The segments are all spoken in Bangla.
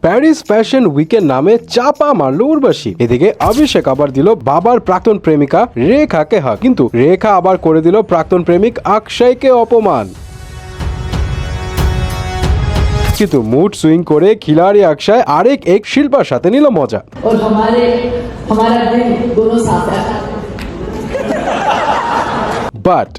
প্যারিস ফ্যাশন উইকের নামে চাপা মারল উর্বশী। এদিকে অভিষেক আবার দিল বাবার প্রাক্তন প্রেমিকা রেখাকে হা। কিন্তু রেখা আবার করে দিল প্রাক্তন প্রেমিক অক্ষয়কে অপমান। কিন্তু মুড সুইং করে খিলাড়ি অক্ষয় আরেক এক শিল্পার সাথে নিল মজা। বাট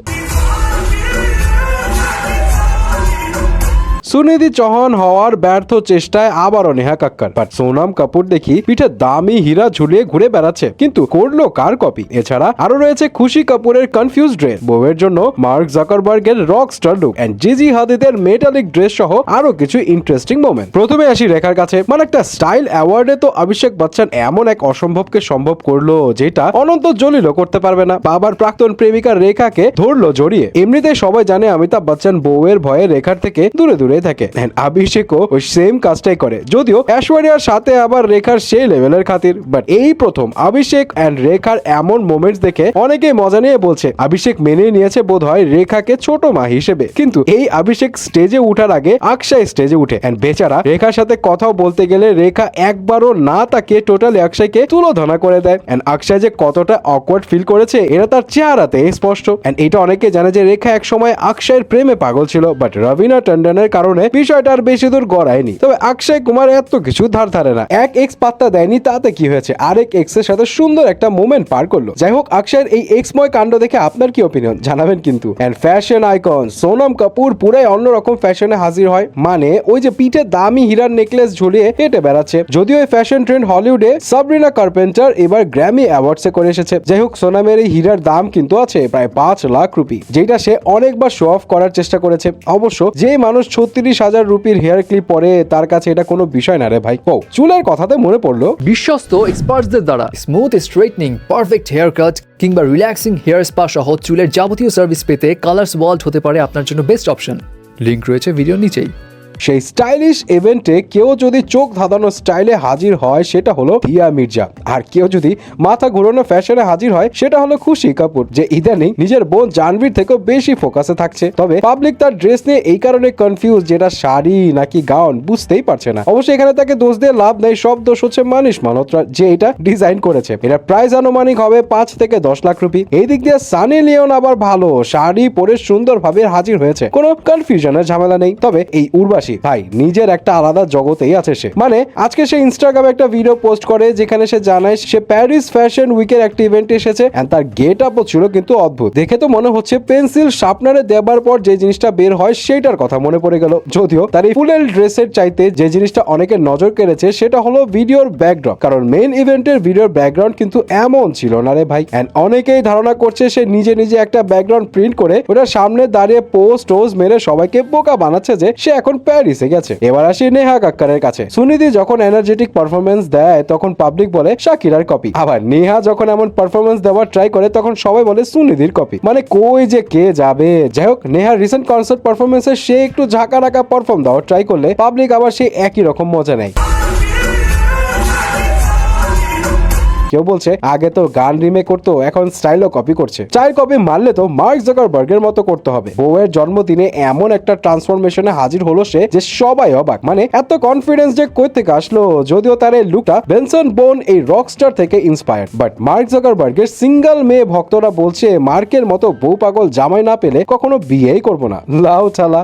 সুনিধি চৌহান হওয়ার ব্যর্থ চেষ্টায় আবারও নেহা কাক্কার। বাট সোনাম কাপুর দেখি পিঠে দামি হীরা ঝুলিয়ে ঘুরে বেড়াচ্ছে। কিন্তু করল কার কপি? এছাড়া আরও রয়েছে খুশি কাপুরের কনফিউজ ড্রেস বউয়ের জন্য Mark জাকারবার্গের rock star look and Gigi হাদিদের metallic dress সহ আরও কিছু ইন্টারেস্টিং মোমেন্ট প্রথমে আসি রেখার কাছে। মানে একটা স্টাইল অ্যাওয়ার্ডে তো অভিষেক বচ্চন এমন এক অসম্ভবকে সম্ভব করল যেটা অনন্ত জলিলও করতে পারবে না। বাবার প্রাক্তন প্রেমিকা রেখাকে ধরলো জড়িয়ে। এমনিতে সবাই জানে অমিতাভ বচ্চন বউয়ের ভয়ে রেখার থেকে দূরে দূরে থাকে। And অভিষেকও ওই সেম কাজটাই করে। যদিও ঐশ্বরিয়ার সাথে আবার রেখার সেই লেভেলের খাতির। বাট এই প্রথম অভিষেক অ্যান্ড রেখার এমন মোমেন্টস দেখে অনেকেই মজা নিয়ে বলছে, অভিষেক মেনে নিয়েছে বোধ হয় রেখাকে ছোট মা হিসেবে। কিন্তু এই অভিষেক স্টেজে উঠার আগে স্টেজে উঠে। এন্ড বেচারা রেখার সাথে কথাও বলতে গেলে রেখা একবারও না তাকে টোটালি অক্ষয়কে তুলোধনা করে দেয়। এন্ড অক্ষয় যে কতটা অকওয়ার্ড ফিল করেছে, এটা তার চেহারাতে স্পষ্ট। এন্ড এটা অনেকে জানে যে রেখা এক সময় অক্ষয়ের প্রেমে পাগল ছিল। বাট রবিনা টন্ডনের কারণে বিষয়টা আর বেশি দূর গড়ায়নি। তবে অক্ষয় কুমার এত কিছু ধার ধারে না। এক এক্স পাত্তা দেয়নি, তাতে কি হয়েছে? আরেক এক্সের সাথে সুন্দর একটা মোমেন্ট পার করল। যাই হোক, অক্ষয়ের এই এক্সময় কাণ্ড দেখে আপনার কি অপিনিয়ন জানাবেন কিন্তু। And fashion icon Sonam Kapoor পুরাই অন্যরকম ফ্যাশনে হাজির হয়। মানে ওই যে পিঠে দামি হীরার নেকলেস ঝুলিয়ে হেঁটে বেড়াচ্ছে। যদিও এই ফ্যাশন ট্রেন্ড হলিউডে সাবরিনা কার্পেন্টার এবার গ্র্যামি অ্যাওয়ার্ডসে করে এসেছে। যাই হোক, সোনামের এই হীরার দাম কিন্তু আছে প্রায় পাঁচ লাখ রুপি যেটা সে অনেকবার শো অফ করার চেষ্টা করেছে। অবশ্য যে মানুষ ছত্রিশ হাজার রুপির হেয়ার ক্লিপ পরে তার কাছে এটা কোনো বিষয় না রে ভাই। ও চুলের কথাতে মনে পড়ল? বিশ্বস্ত এক্সপার্টসদের দ্বারা smooth straightening perfect hair cut কিংবা রিল্যাক্সিং হেয়ার স্পা সহ চুলের যাবতীয় সার্ভিস পেতে কালার্স ওয়ার্ল্ড হতে পারে আপনার জন্য বেস্ট অপশন লিংক রয়েছে ভিডিও নিচেই। সেই স্টাইলিশ ইভেন্টে কেউ যদি চোখ ধাঁধানো স্টাইলে হাজির হয়, সেটা হলো দিয়া মির্জা। আর কেউ যদি মাথা ঘুরানো ফ্যাশনে হাজির হয়, সেটা হলো খুশি কাপুর, যে ইদানিং নিজের বোন জানবীর থেকেও বেশি ফোকাসে থাকছে। তবে পাবলিক তার ড্রেস নিয়ে এই কারণে কনফিউজ যেটা শাড়ি নাকি গাউন, বুঝতেই পারছে না। অবশ্যই এখানে তাকে দোষ দিয়ে লাভ নেই, সব দোষ হচ্ছে মানুষ মালহোত্রা, যে এটা ডিজাইন করেছে। এটা প্রাইস আনুমানিক হবে পাঁচ থেকে দশ লাখ রুপি। এই দিক দিয়ে সানি লিওন আবার ভালো, শাড়ি পরে সুন্দরভাবে হাজির হয়েছে। কোনো কনফিউশনের ঝামেলা নেই। তবে এই উর্বাসী ভাই, নিজের একটা আলাদা জগতেই আছে সে। মানে আজকে সে ইনস্টাগ্রামে একটা ভিডিও পোস্ট করে, যেখানে সে জানায় সে প্যারিস ফ্যাশন উইকের একটা ইভেন্টে এসেছে তার গেট আপও ছিল কিন্তু অদ্ভুত। দেখে তো মনে হচ্ছে পেন্সিল শার্পনারে দেবার পর যে জিনিসটা বের হয় সেটার কথা মনে পড়ে গেল। যদিও তার এই ফুলেল ড্রেসের চাইতে যে জিনিসটা অনেকের নজর কেড়েছে সেটা হলো ভিডিওর ব্যাকড্রপ কারণ মেইন ইভেন্টের ভিডিওর ব্যাকগ্রাউন্ড কিন্তু এমন ছিল না রে ভাই। এন্ড অনেকেই ধারণা করছে সে নিজে নিজে একটা ব্যাকগ্রাউন্ড প্রিন্ট করে ওটার সামনে দাঁড়িয়ে পোস্ট টোজ মেরে সবাইকে বোকা বানাচ্ছে যে সে এখন প্যারিসে গেছে। এবার আসি নেহা কাক্কারের কাছে। সুনিধি যখন এনার্জেটিক পারফরমেন্স দেয়, তখন পাবলিক বলে, শাকিরার কপি আবার নেহা যখন এমন পারফরমেন্স দেওয়ার ট্রাই করে, তখন সবাই বলে, সুনিধির কপি মানে কই যে কে যাবে? যাই হোক, নেহার রিসেন্ট কনসার্ট পারফরমেন্সে সে একটু ঝাঁকা ঢাকা পারফর্ম দেওয়ার ট্রাই করলে পাবলিক আবার সে একই রকম মজা নেয়। কেউ বলছে, আগে তো গান রিমেক করতো, এখন স্টাইলও কপি করছে। চায়ের কপি মারলে তো মার্ক জাকারবার্গের মতো করতে হবে। বউয়ের জন্মদিনে এমন একটা ট্রান্সফরমেশনে হাজির হলো সে যে সবাই অবাক। মানে এত কনফিডেন্স যে কই থেকে আসলো, যদিও তার এই লুকটা বেনসন বোন এই রকস্টার থেকে ইন্সপায়ার্ড বাট মার্ক জাকারবার্গের সিঙ্গেল মেয়ে ভক্তরা বলছে, মার্কের মতো বউ পাগল জামাই না পেলে কখনো বিয়েই করব না। লাউ চালা